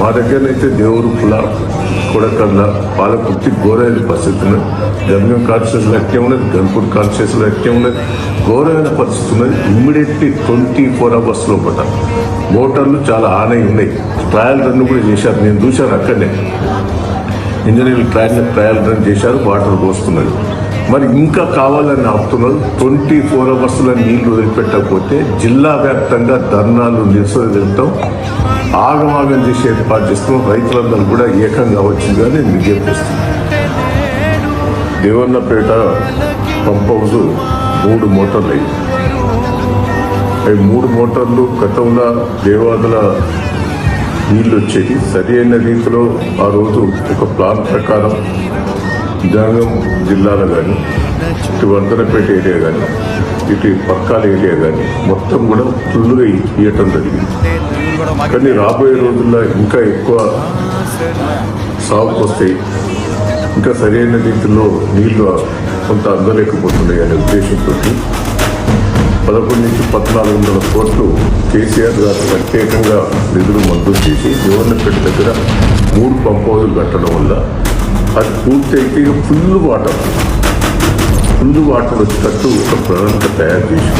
మా దగ్గరనైతే దేవుడు కుల కొడకల్ల పాలకుర్తి ఘోరైన పరిస్థితి ఉన్నది గమ్యం కాన్షియస్లో ఎక్కే ఉన్నది గన్పూర్ కాన్షియస్లో ఎక్కే ఉన్నది ఘోరమైన పరిస్థితి ఉన్నది ఇమ్మీడియట్లీ ట్వంటీ ఫోర్ అవర్స్ లోపల మోటార్లు చాలా ఆనై ఉన్నాయి. ట్రయల్ రన్ కూడా చేశారు. నేను చూశాను అక్కడనే. ఇంజనీర్లు ట్రయల్ ట్రయల్ రన్ చేశారు వాటర్ పోస్తున్నారు. మరి ఇంకా కావాలని ఆపుతున్నారు. ట్వంటీ ఫోర్ అవర్స్లో నీళ్ళు వదిలిపెట్టకపోతే జిల్లా వ్యాప్తంగా ధర్నాలు నిరసన వెళ్తాం ఆగమాగం చేసి ఏర్పాటు చేస్తున్నాం. రైతులందరూ కూడా ఏకంగా వచ్చిందిగా నేను విజ్ఞప్తిస్తున్నాను దేవన్నపేట పంప్ హౌస్ మూడు మోటార్లు అయ్యి అవి మూడు మోటార్లు గతంలో దేవాదుల నీళ్ళు వచ్చేది సరి అయిన రీతిలో ఆ రోజు ఒక ప్లాన్ ప్రకారం జనగం జిల్లాలో కానీ ఇటు వందనపేట ఏరియా కానీ ఇటు పక్కాల ఏరియా కానీ మొత్తం కూడా ఫుల్గా ఇవ్వటం జరిగింది. కానీ రాబోయే రోజుల్లో ఇంకా ఎక్కువ సాగుకు వస్తాయి ఇంకా సరైన రీతిలో నీళ్ళు కొంత అందలేకపోతున్నాయి అనే ఉద్దేశంతో పదకొండు నుంచి పద్నాలుగు వందల కోట్లు కేసీఆర్ గారు ప్రత్యేకంగా నిధులు మంజూరు చేసి గవర్నమెంట్ దగ్గర మూడు పంప్ హౌజులు కట్టడం వల్ల అది పూర్తయితే ఇక ఫుల్ వాటర్. ఫుల్ వాటర్ వచ్చేటట్టు ఒక ప్రణాళిక తయారు చేసి